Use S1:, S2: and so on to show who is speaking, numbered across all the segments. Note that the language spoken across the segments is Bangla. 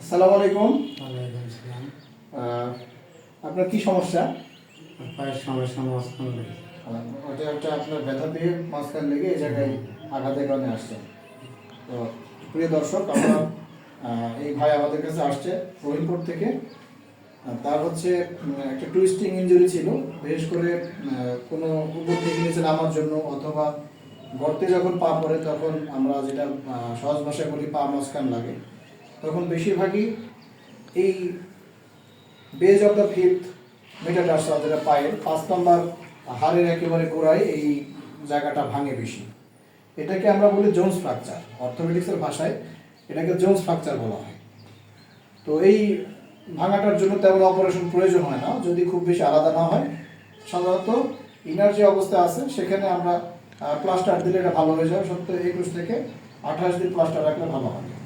S1: আসসালামু আলাইকুম।
S2: ওয়ালাইকুম আসসালাম।
S1: আপনার কি সমস্যা?
S2: পায়ের সমস্যা মাঝখান
S1: আহ, ওটা একটা আপনার ব্যথা পেয়ে মাঝখান লেগে এই জায়গায় আঘাতের কারণে আসছে। তো প্রিয় দর্শক আমরা এই ভাই আমাদের কাছে আসছে রহিমপুর থেকে। তার হচ্ছে একটা টুইস্টিং ইনজুরি ছিল। বিশেষ করে কোনো উপর থেকে নিচে নামার জন্য অথবা গর্তে যখন পা পড়ে তখন আমরা যেটা সহজ ভাষায় বলি পা মাঝখান লাগে। বেশিরভাগই এই base of the fifth metatarsal যেটা পায়ের। পাঁচ নম্বর হাড়ের একেবারে গোড়ায় এই জায়গাটা ভাঙে বেশি। এটাকে আমরা বলি জোন্স ফ্র্যাকচার অর্থোপেডিক্সের ভাষায় এটাকে জোন্স ফ্র্যাকচার বলা হয়। তো এই ভাঙাটার জন্য তেমন অপারেশন প্রয়োজন হয় না। যদি খুব বেশি আলাদা না হয়, সাধারণত ইনার যে অবস্থা আছে, সেখানে আমরা প্লাস্টার দিলে এটা ভালো হয়ে যাবে। সত্তর একুশ থেকে আঠাশ দিন প্লাস্টার রাখলে ভালো হবে।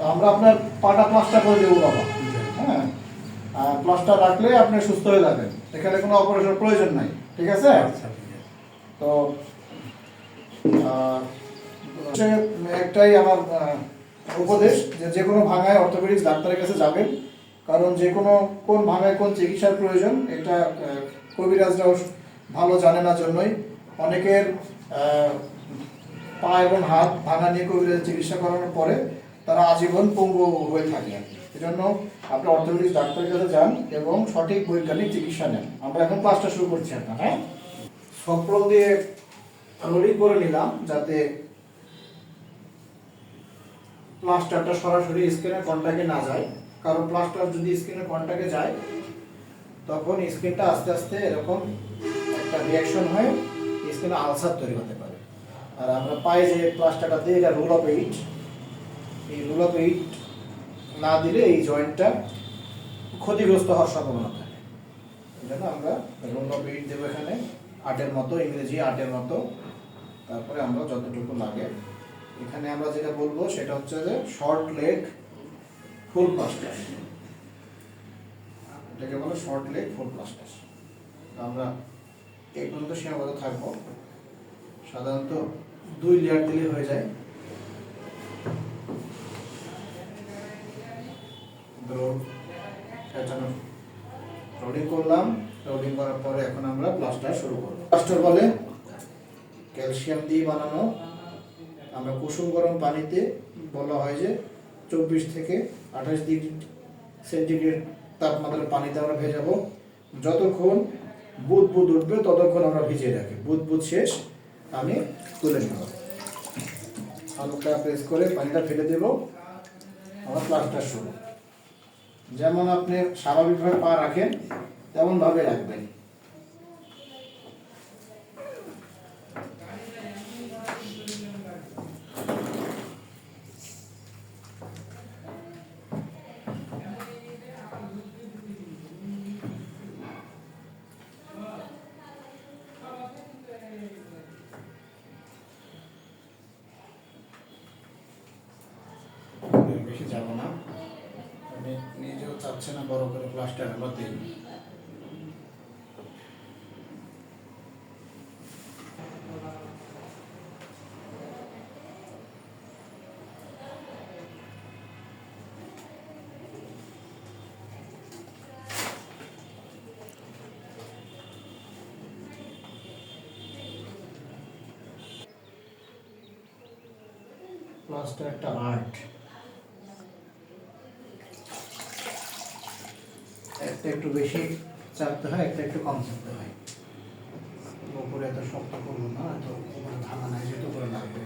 S1: তো আমরা আপনার পাটা প্লাস্টার করে দেবো বাবা। হ্যাঁ? প্লাস্টার রাখলে আপনি সুস্থ হয়ে যাবেন। এখানে কোনো অপারেশন প্রয়োজন নাই ঠিক আছে?
S2: আচ্ছা
S1: তো হচ্ছে একটাই আমার উপদেশ যে যে কোনো ভাঙায় অর্থোপেডিক্স ডাক্তারের কাছে যাবেন। কারণ যে কোনো কোন ভাঙায় কোন চিকিৎসার প্রয়োজন এটা কবিরাজরাও ভালো জানে না জন্যই। অনেকের পা এবং হাত ভাঙা নিয়ে কবিরাজ চিকিৎসা করানোর পরে তারা আজীবন পঙ্গু হয়ে থাকে। এজন্য আপনি অর্থোপেডিক্স ডাক্তারের কাছে যান এবং সঠিক বৈজ্ঞানিক চিকিৎসা নেন। আমরা এখন ক্লাসটা শুরু করছি হ্যাঁ? সপ্রল দিয়ে রোলিং করে নিলাম যাতে প্লাস্টারটা সরাসরি স্কিনের কন্টাক্টে না যায়। কারণ প্লাস্টার যদি স্কিনের কন্টাক্টে যায়, তখন স্কিনটা আস্তে আস্তে এরকম একটা রিয়াকশন হয়ে স্কিনে আলসার তৈরি হতে পারে। আর আমরা পাই যে প্লাস্টারটা দিয়ে এটা রোল অফ এইট। এই রুল অফ এইট না দিলে এই জয়েন্টটা ক্ষতিগ্রস্ত হওয়ার সম্ভাবনা থাকে। এই জন্য আমরা রুল অফ এইট দেবো এখানে, আটের মতো, ইংরেজি আটের মতো। তারপরে আমরা যতটুকু লাগে। এখানে আমরা যেটা বলব সেটা হচ্ছে যে শর্ট লেগ ফুল প্লাস্টার। এটাকে বলে শর্ট লেগ ফুল প্লাস্টার। আমরা এই পর্যন্ত সীমাবদ্ধ থাকব। সাধারণত দুই লেয়ার দিলে হয়ে যায়। রোলিং করলাম রোলিং করার পরে এখন আমরা প্লাস্টার শুরু করব। প্লাস্টার বলে ক্যালসিয়াম দিয়ে বানানো। আমরা কুসুম গরম পানিতে বলা হয় যে চব্বিশ থেকে আঠাশ ডিগ্রি সেন্টিগ্রেড তাপমাত্রার পানিতে আমরা ভেজাবো। যতক্ষণ বুধ বুধ উঠবে, ততক্ষণ আমরা ভিজিয়ে রাখি। বুধ বুধ শেষ, আমি তুলে নেব। হালকা প্রেস করে পানিটা ফেলে দেব। আমার প্লাস্টার শুরু। যেমন আপনি স্বাভাবিকভাবে পা রাখেন তেমনভাবে রাখবেন। বেশি যাব না। নিজেও চাচ্ছে না বড় করে প্লাস্টার আমরা দিই প্লাস্টার একটা আর্ট একটা একটু বেশি চাপতে হয়, একটা একটু কম চাপতে হয়। উপরে এত শক্ত করব না, এত উপরে ভাঙা নাই, যেহেতু করে লাগবে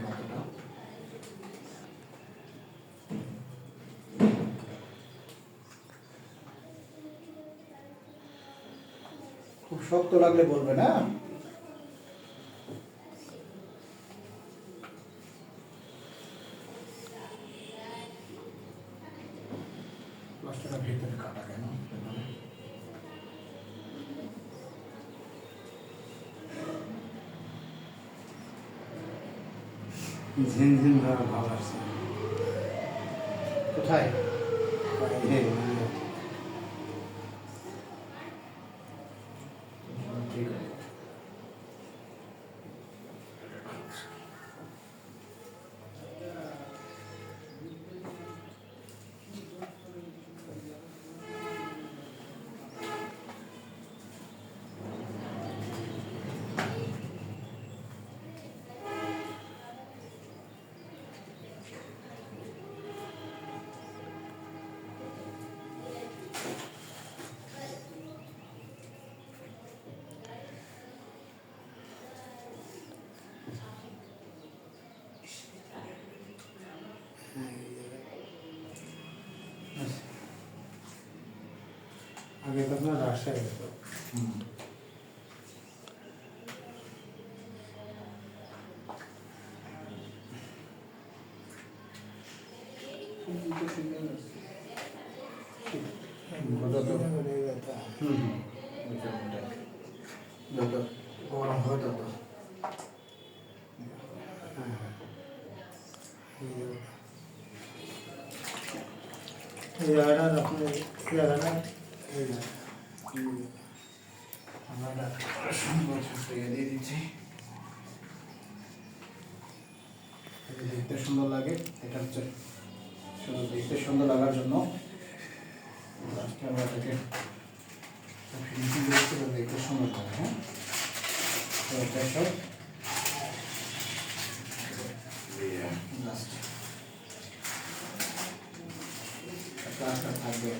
S1: খুব শক্ত লাগলে বলবে না প্লাস্টারটা ভেতরে কাটা কেন
S2: ঝিনঝিন ধরা ভাব আসছে।
S1: কোথায়?
S2: তো আপনার রাজশাহী
S1: গরম হয় তত
S2: আপনার এই এই যে
S1: আমরা দিচ্ছি। এটা দেখতে সুন্দর লাগে, এটা হচ্ছে শুধু দেখতে সুন্দর লাগার জন্য। লাস্টে আমরা এটাকে ফিনিশিং এটা দেখতে সুন্দর লাগে হ্যাঁ? তো এটা সব লাস্ট থাকবে।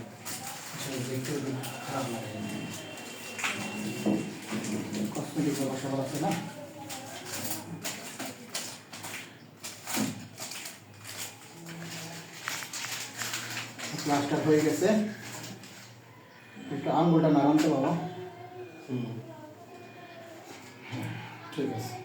S1: কসমেটিক আছে প্লাস্টার হয়ে গেছে। একটু আঙ্গুলটা নাড়াতে বাবা। ঠিক আছে।